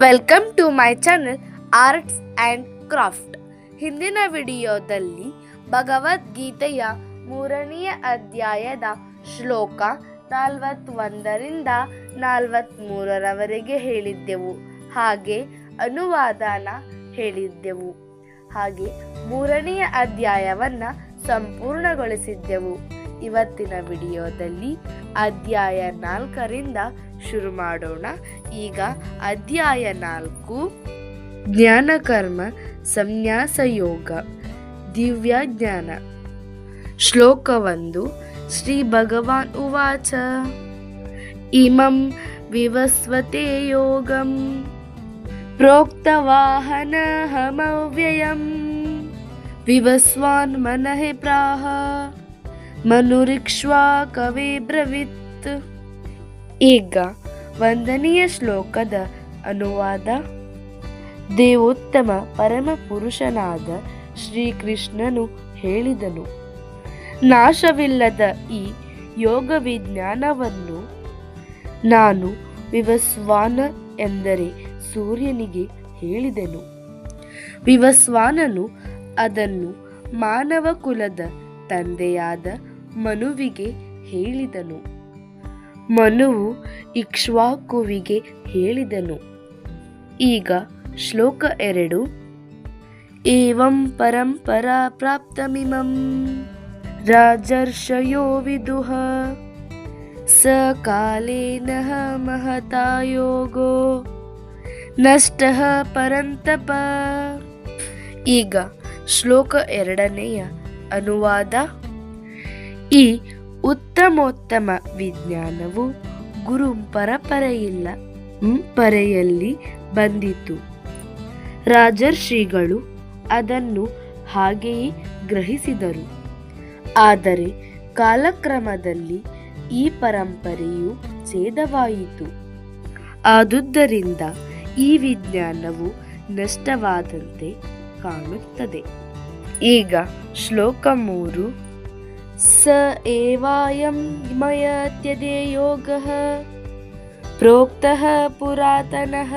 Welcome to my channel arts and craft ಹಿಂದಿನ ವಿಡಿಯೋದಲ್ಲಿ ಭಗವದ್ಗೀತೆಯ ಮೂರನೆಯ ಅಧ್ಯಾಯದ ಶ್ಲೋಕ ನಲವತ್ತೊಂದರಿಂದ ನಲವತ್ತ್ಮೂರರವರೆಗೆ ಹೇಳಿದ್ದೆವು. ಹಾಗೆ ಅನುವಾದನ ಹೇಳಿದ್ದೆವು. ಹಾಗೆ ಮೂರನೆಯ ಅಧ್ಯಾಯವನ್ನು ಸಂಪೂರ್ಣಗೊಳಿಸಿದ್ದೆವು. ಇವತ್ತಿನ ವಿಡಿಯೋದಲ್ಲಿ ಅಧ್ಯಾಯ ನಾಲ್ಕರಿಂದ ಶುರು ಮಾಡೋಣ. ಈಗ ಅಧ್ಯಾಯ ನಾಲ್ಕು. ಜ್ಞಾನಕರ್ಮ ಸಂನ್ಯಾಸ ಯೋಗ ದಿವ್ಯ ಜ್ಞಾನ ಶ್ಲೋಕವೊಂದು, ಶ್ರೀ ಭಗವಾನ್ ಉವಾಚ. ಇಮಂ ವಿವಸ್ವತೆ ಯೋಗಂ. ಪ್ರೋಕ್ತವಾಹನಹಮವ್ಯಯಂ. ವಿವಸ್ವಾನ್ ಮನಃ ಪ್ರಾಹ. ಮನುರಿಕ್ಷ್ವಾ ಕವಿ ಬ್ರವಿತ್. ಈಗ ವಂದನೀಯ ಶ್ಲೋಕದ ಅನುವಾದ. ದೇವೋತ್ತಮ ಪರಮ ಪುರುಷನಾದ ಶ್ರೀಕೃಷ್ಣನು ಹೇಳಿದನು, ನಾಶವಿಲ್ಲದ ಈ ಯೋಗ ವಿಜ್ಞಾನವನ್ನು ನಾನು ವಿವಸ್ವಾನ ಎಂದರೆ ಸೂರ್ಯನಿಗೆ ಹೇಳಿದೆನು. ವಿವಸ್ವಾನನು ಅದನ್ನು ಮಾನವ ಕುಲದ ತಂದೆಯಾದ ಮನುವಿಗೆ ಹೇಳಿದನು. ಮನುವು ಇಕ್ಷ್ವಾಕುವಿಗೆ ಹೇಳಿದನು. ಈಗ ಶ್ಲೋಕ ಎರಡು. ಏವಂ ಪರಂಪರಾ ಪ್ರಾಪ್ತಮಿಮಂ ರಾಜರ್ಷಯೋ ವಿದುಹ ಸ ಕಾಲೇನ ಮಹತಾ ಯೋಗೋ ನಷ್ಟ ಪರಂತಪ. ಈಗ ಶ್ಲೋಕ ಎರಡನೆಯ ಅನುವಾದ ಈ ಉತ್ತಮೋತ್ತಮ ವಿಜ್ಞಾನವು ಗುರು ಪರಪರೆಯಿಲ್ಲ ಪರೆಯಲ್ಲಿ ಬಂದಿತು ರಾಜರ್ಷಿಗಳು ಅದನ್ನು ಹಾಗೆಯೇ ಗ್ರಹಿಸಿದರು. ಆದರೆ ಕಾಲಕ್ರಮದಲ್ಲಿ ಈ ಪರಂಪರೆಯು ಛೇದವಾಯಿತು. ಆದುದರಿಂದ ಈ ವಿಜ್ಞಾನವು ನಷ್ಟವಾದಂತೆ ಕಾಣುತ್ತದೆ. ಈಗ ಶ್ಲೋಕ ಮೂರು. ಸ ಏವಾಯಂ ಮಯ ತ್ಯದೆ ಯೋಗ ಪ್ರೋಕ್ತಃ ಪುರಾತನಃ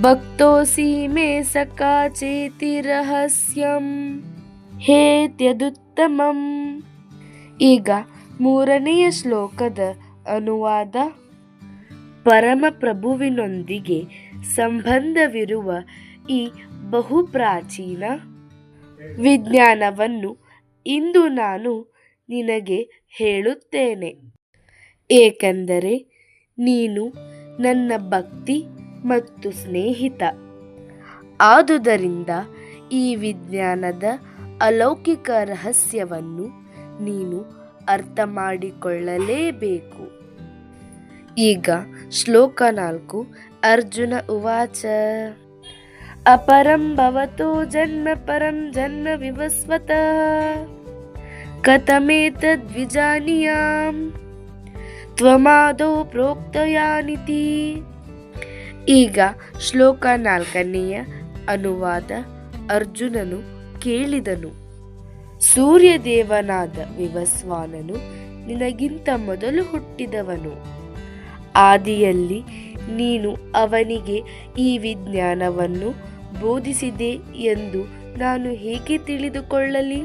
ಭಕ್ತೋಸಿ ಮೇ ಸಖಾ ಚೇತಿ ರಹಸ್ಯಂ ಹೇತ್ಯದುತ್ತಮಂ ಈಗ ಮೂರನೆಯ ಶ್ಲೋಕದ ಅನುವಾದ, ಪರಮಪ್ರಭುವಿನೊಂದಿಗೆ ಸಂಬಂಧವಿರುವ ಈ ಬಹುಪ್ರಾಚೀನ ವಿಜ್ಞಾನವನ್ನು ಇಂದು ನಾನು ನಿನಗೆ ಹೇಳುತ್ತೇನೆ. ಏಕೆಂದರೆ ನೀನು ನನ್ನ ಭಕ್ತಿ ಮತ್ತು ಸ್ನೇಹಿತ. ಆದುದರಿಂದ ಈ ವಿಜ್ಞಾನದ ಅಲೌಕಿಕ ರಹಸ್ಯವನ್ನು ನೀನು ಅರ್ಥ ಮಾಡಿಕೊಳ್ಳಲೇಬೇಕು ಈಗ ಶ್ಲೋಕ ನಾಲ್ಕು, ಅರ್ಜುನ ಉವಾಚ. ಅಪರಂ ಭವತೋ ಜನ್ಮ ಪರಂ ಜನ್ಮ ವಿವಸ್ವತ ಕಥಮೇತದ್ವಿಜಾನೀಯಾಂ ತ್ವಮಾದೋ ಪ್ರೋಕ್ತಯಾನಿತಿ ಈಗ ಶ್ಲೋಕ ನಾಲ್ಕನೆಯ ಅನುವಾದ ಅರ್ಜುನನು ಕೇಳಿದನು. ಸೂರ್ಯದೇವನಾದ ವಿವಸ್ವಾನನು ನಿನಗಿಂತ ಮೊದಲು ಹುಟ್ಟಿದವನು. ಆದಿಯಲ್ಲಿ ನೀನು ಅವನಿಗೆ ಈ ವಿಜ್ಞಾನವನ್ನು ಬೋಧಿಸಿದೆ ಎಂದು ನಾನು ಹೇಗೆ ತಿಳಿದುಕೊಳ್ಳಲಿ?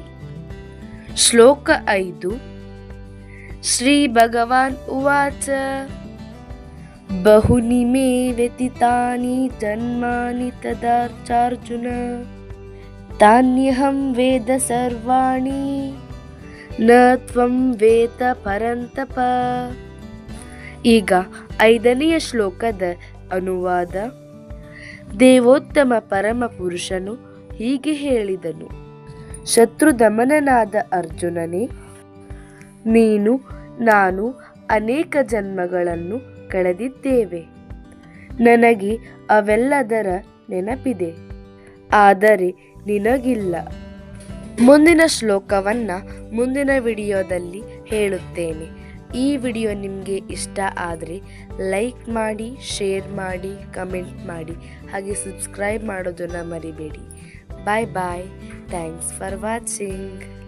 ಶ್ಲೋಕ ಐದು. ಶ್ರೀ ಭಗವಾನ್ ಉವಾಚ. ಬಹುನಿ ಮೇ ವ್ಯತಿತಾನಿ ಜನ್ಮಾನಿ ತದಾರ್ಚಾರ್ಜುನ. ತಾನ್ಯಹಂ ವೇದ ಸರ್ವಾಣಿ. ನ ತ್ವಂ ವೇದ ಪರಂತಪ. ಈಗ ಐದನೆಯ ಶ್ಲೋಕದ ಅನುವಾದ. ದೇವೋತ್ತಮ ಪರಮ ಪುರುಷನು ಹೀಗೆ ಹೇಳಿದನು. ಶತ್ರು ದಮನನಾದ ಅರ್ಜುನನೇ, ನೀನು, ನಾನು ಅನೇಕ ಜನ್ಮಗಳನ್ನು ಕಳೆದಿದ್ದೇವೆ. ನನಗೆ ಅವೆಲ್ಲದರ ನೆನಪಿದೆ, ಆದರೆ ನಿನಗಿಲ್ಲ. ಮುಂದಿನ ಶ್ಲೋಕವನ್ನು ಮುಂದಿನ ವಿಡಿಯೋದಲ್ಲಿ ಹೇಳುತ್ತೇನೆ. ಈ ವಿಡಿಯೋ ನಿಮಗೆ ಇಷ್ಟ ಆದರೆ ಲೈಕ್ ಮಾಡಿ, ಶೇರ್ ಮಾಡಿ, ಕಮೆಂಟ್ ಮಾಡಿ. ಹಾಗೆ ಸಬ್ಸ್ಕ್ರೈಬ್ ಮಾಡೋದನ್ನು ಮರಿಬೇಡಿ. Bye bye thanks for watching